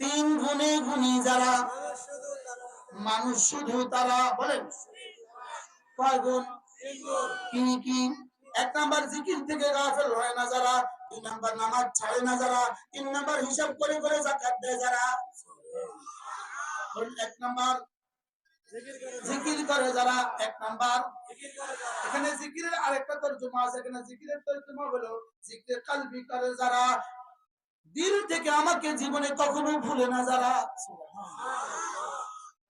তিন গুণে গুণী যারা, মানুষ শুধু তারা বলেন। কয় গুণ? কি কি? এক নাম্বার জিকির থেকে গাফেল হয় না যারা, দুই নাম্বার নামাজ ছাড়ে না যারা, তিন নাম্বার হিসাব করে করে জাকাত দেয় যারা। এক নাম্বার জিকির করে যারা, এক নাম্বার। এখানে জিকিরের আরেকটা তর্জমা আছে, এখানে জিকিরের তর্জমা হলো জিকির কালবি করে যারা দিল থেকে আমাকে জীবনে কখনো ভুলে না যারা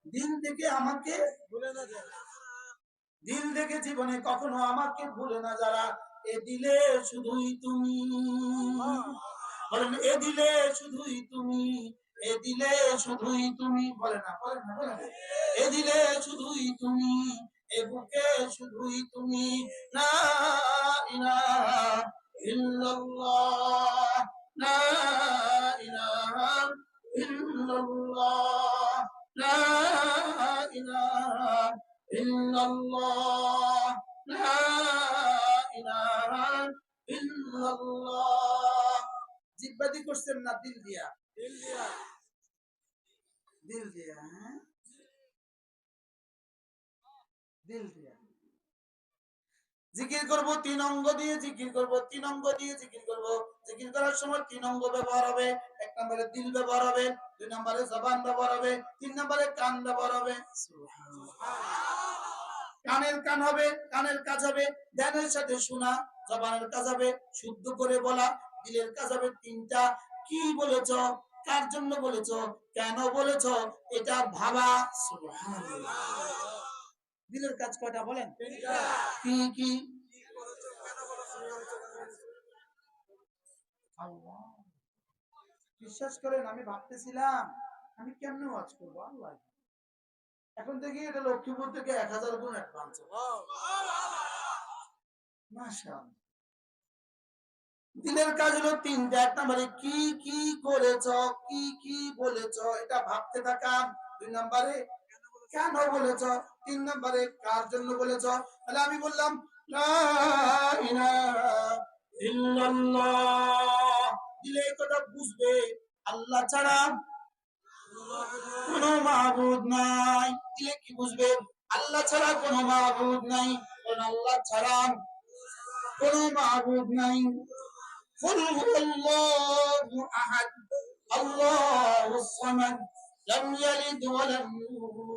দিল থেকে আমাকে ভুলে না যারা দিল থেকে জীবনে কখনো আমাকে ভুলে না যারা, এ দিলে শুধুই তুমি। বলেন, এ দিলে শুধুই তুমি, এ দিলে শুধুই তুমি। বলে না বলে না বলে না। এ দিলে শুধুই তুমি, এ বুকে শুধুই তুমি। না ইল্লাল্লাহ লা ইলাহা ইল্লাল্লাহ লা ইলাহা ইল্লাল্লাহ জিব্বা দিয়ে করছেন না দিল দিয়া। দিল দিয়া হ্যাঁ? দিল দিয়া। জিকির করব, তিন অঙ্গ দিয়ে জিকির করব, তিন অঙ্গ দিয়ে জিকির করব। জিকির করার সময় তিন অঙ্গ ব্যবহার হবে। এক নম্বরে দিল ব্যবহার হবে, দুই নম্বরে জবান ব্যবহার হবে, তিন নম্বরে কান ব্যবহার হবে। কানের কান হবে, কানের কাজ হবে, ধ্যানের সাথে শোনা, জবানের কাজ হবে, শুদ্ধ করে বলা, দিলের কাজ হবে তিনটা। কি বলেছ? কার জন্য বলেছ? কেন বলেছ? এটা ভাবা। দিলের কাজ কয়টা বলেন? কি কি? বিশ্বাস করেন আমি ভাবতেছিলাম আমি কেমনে ওয়াজ করব? আল্লাহ। এখন থেকে এটা লক্ষ্মীপুর থেকে এক হাজার গুণ অ্যাডভান্স। দিলের কাজ হলো তিনটা। এক নম্বরে কি কি করেছ কি কি বলেছ এটা ভাবতে থাকা। দুই নম্বরে কেন বলেছ তিন নম্বরে কার জন্য বলেছ তাহলে আমি বললাম লা ইলাহা ইল্লাল্লাহ দিলে এই কথা বুঝবে আল্লাহ ছাড়া কোন মাহবুদ নাই দিলে কি বুঝবে আল্লাহ ছাড়া কোন মাহবুদ নাই কোন আল্লাহ ছাড়া কোন মাহবুদ নাই قل هو الله احد الله الصمد لم يلد ولم يولد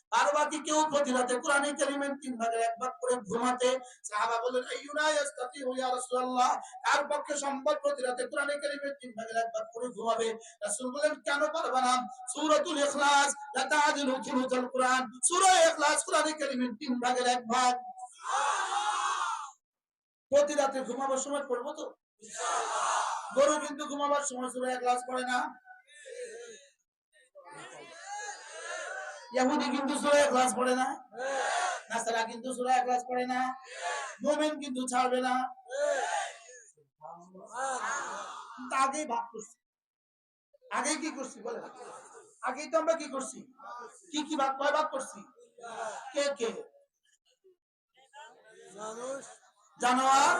আর বাকি কেউ প্রতি রাতে কোরআনে কারীমের তিন ভাগের এক ভাগ করে ঘুমাতে সাহাবা বলেন আইয়ুনা ইয়াস্তাতিউ ইয়া রাসূলুল্লাহ। আর পক্ষে সম্ভব প্রতি রাতে কোরআনে কারীমের তিন ভাগের এক ভাগ করে ঘুমাবে? রাসূল বলেন কেন পারবে না? সূরাতুল ইখলাস, লা থুলুতাল কুরআন। সূরা ইখলাস কোরআনে কারীমের তিন ভাগের এক ভাগ। প্রতি রাতে ঘুমাবার সময় পড়ব তো? গরু কিন্তু ঘুমাবার সময় সূরা ইখলাস পড়ে না। ইহুদি কিন্তু সূরা ইখলাস পড়ে না। নাসারা কিন্তু সূরা ইখলাস পড়ে না। মুমিন কিন্তু ছাড়বে না। আগেই ভাগ করছি। আগেই কি করছি বলে আগেই তো আমরা কি করছি? কি কি ভাগ কয় ভাগ করছি? কে কে? জানোয়ার।